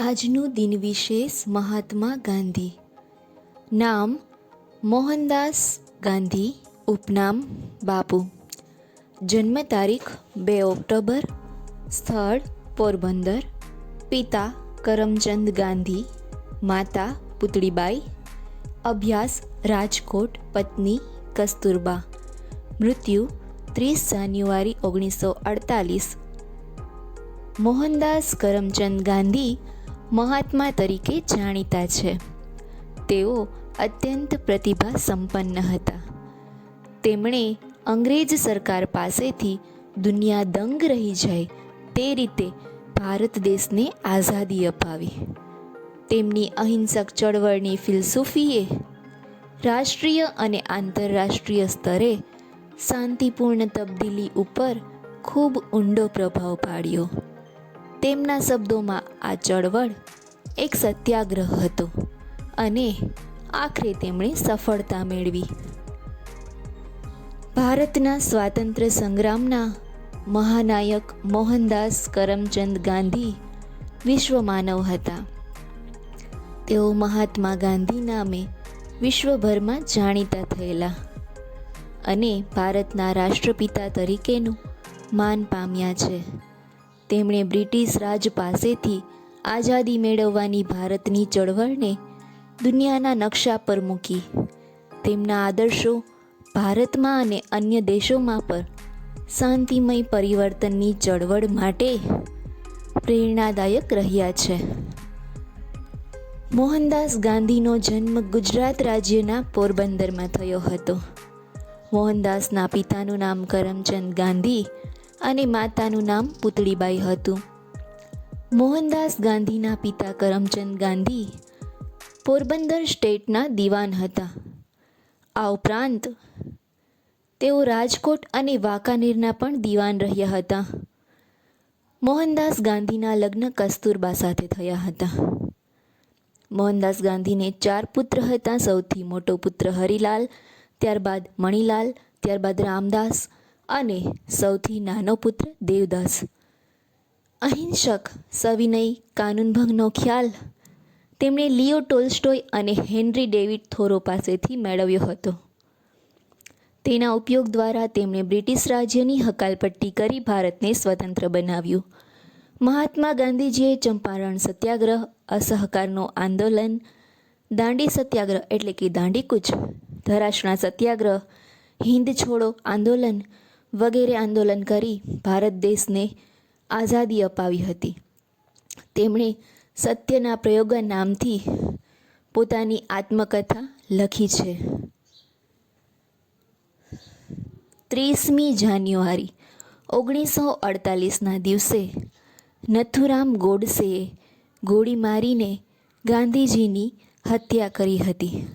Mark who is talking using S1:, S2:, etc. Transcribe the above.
S1: આજનું દિન વિશેષ મહાત્મા ગાંધી. નામ મોહનદાસ ગાંધી, ઉપનામ બાપુ. જન્મ તારીખ બે ઓક્ટોબર, સ્થળ પોરબંદર. પિતા કરમચંદ ગાંધી, માતા પુતળીબાઈ. અભ્યાસ રાજકોટ, પત્ની કસ્તુરબા. મૃત્યુ ત્રીસ જાન્યુઆરી ઓગણીસો અડતાલીસ. મોહનદાસ કરમચંદ ગાંધી મહાત્મા તરીકે જાણીતા છે. તેઓ અત્યંત પ્રતિભા સંપન્ન હતા. તેમણે અંગ્રેજ સરકાર પાસેથી દુનિયા દંગ રહી જાય તે રીતે ભારત દેશને આઝાદી અપાવી. તેમની અહિંસક ચળવળની ફિલસૂફીએ રાષ્ટ્રીય અને આંતરરાષ્ટ્રીય સ્તરે શાંતિપૂર્ણ તબદીલી ઉપર ખૂબ ઊંડો પ્રભાવ પાડ્યો. તેમના શબ્દોમાં આ ચળવળ એક સત્યાગ્રહ હતો અને આખરે તેમણે સફળતા મેળવી. ભારતના સ્વાતંત્ર્ય સંગ્રામના મહાનાયક મોહનદાસ કરમચંદ ગાંધી વિશ્વ માનવ હતા. તેઓ મહાત્મા ગાંધી નામે વિશ્વભરમાં જાણીતા થયેલા અને ભારતના રાષ્ટ્રપિતા તરીકેનું માન પામ્યા છે. તેમણે બ્રિટિશ રાજ પાસેથી આઝાદી મેળવવાની ભારતની ચળવળને દુનિયાના નકશા પર મૂકી. તેમના આદર્શો ભારતમાં અને અન્ય દેશોમાં પર શાંતિમય પરિવર્તનની ચળવળ માટે પ્રેરણાદાયક રહ્યા છે. મોહનદાસ ગાંધીનો જન્મ ગુજરાત રાજ્યના પોરબંદરમાં થયો હતો. મોહનદાસના પિતાનું નામ કરમચંદ ગાંધી અને માતાનું નામ પુતળીબાઈ હતું. મોહનદાસ ગાંધીના પિતા કરમચંદ ગાંધી પોરબંદર સ્ટેટના દિવાન હતા. આ ઉપરાંત તેઓ રાજકોટ અને વાંકાનેરના પણ દિવાન રહ્યા હતા. મોહનદાસ ગાંધીના લગ્ન કસ્તુરબા સાથે થયા હતા. મોહનદાસ ગાંધીને ચાર પુત્ર હતા. સૌથી મોટો પુત્ર હરિલાલ, ત્યારબાદ મણિલાલ, ત્યારબાદ રામદાસ અને સૌથી નાનો પુત્ર દેવદાસ. અહિંસક, સવિનય, કાનૂનભંગનો ખ્યાલ તેમણે લિયો ટોલ્સ્ટોય અને હેનરી ડેવિડ થોરો પાસેથી મેળવ્યો હતો. તેના ઉપયોગ દ્વારા તેમણે બ્રિટિશ રાજ્યની હકાલપટ્ટી કરી ભારતને સ્વતંત્ર બનાવ્યું. મહાત્મા ગાંધીજીએ ચંપારણ સત્યાગ્રહ, અસહકારનો આંદોલન, દાંડી સત્યાગ્રહ એટલે કે દાંડીકૂચ ધરાશણા સત્યાગ્રહ, હિંદ છોડો આંદોલન વગેરે આંદોલન કરી ભારત દેશને આઝાદી અપાવી હતી. તેમણે સત્યના પ્રયોગ નામથી પોતાની આત્મકથા લખી છે. ત્રીસમી જાન્યુઆરી, ઓગણીસો અડતાલીસના દિવસે નથુરામ ગોડસેએ ગોળી મારીને ગાંધીજીની હત્યા કરી હતી.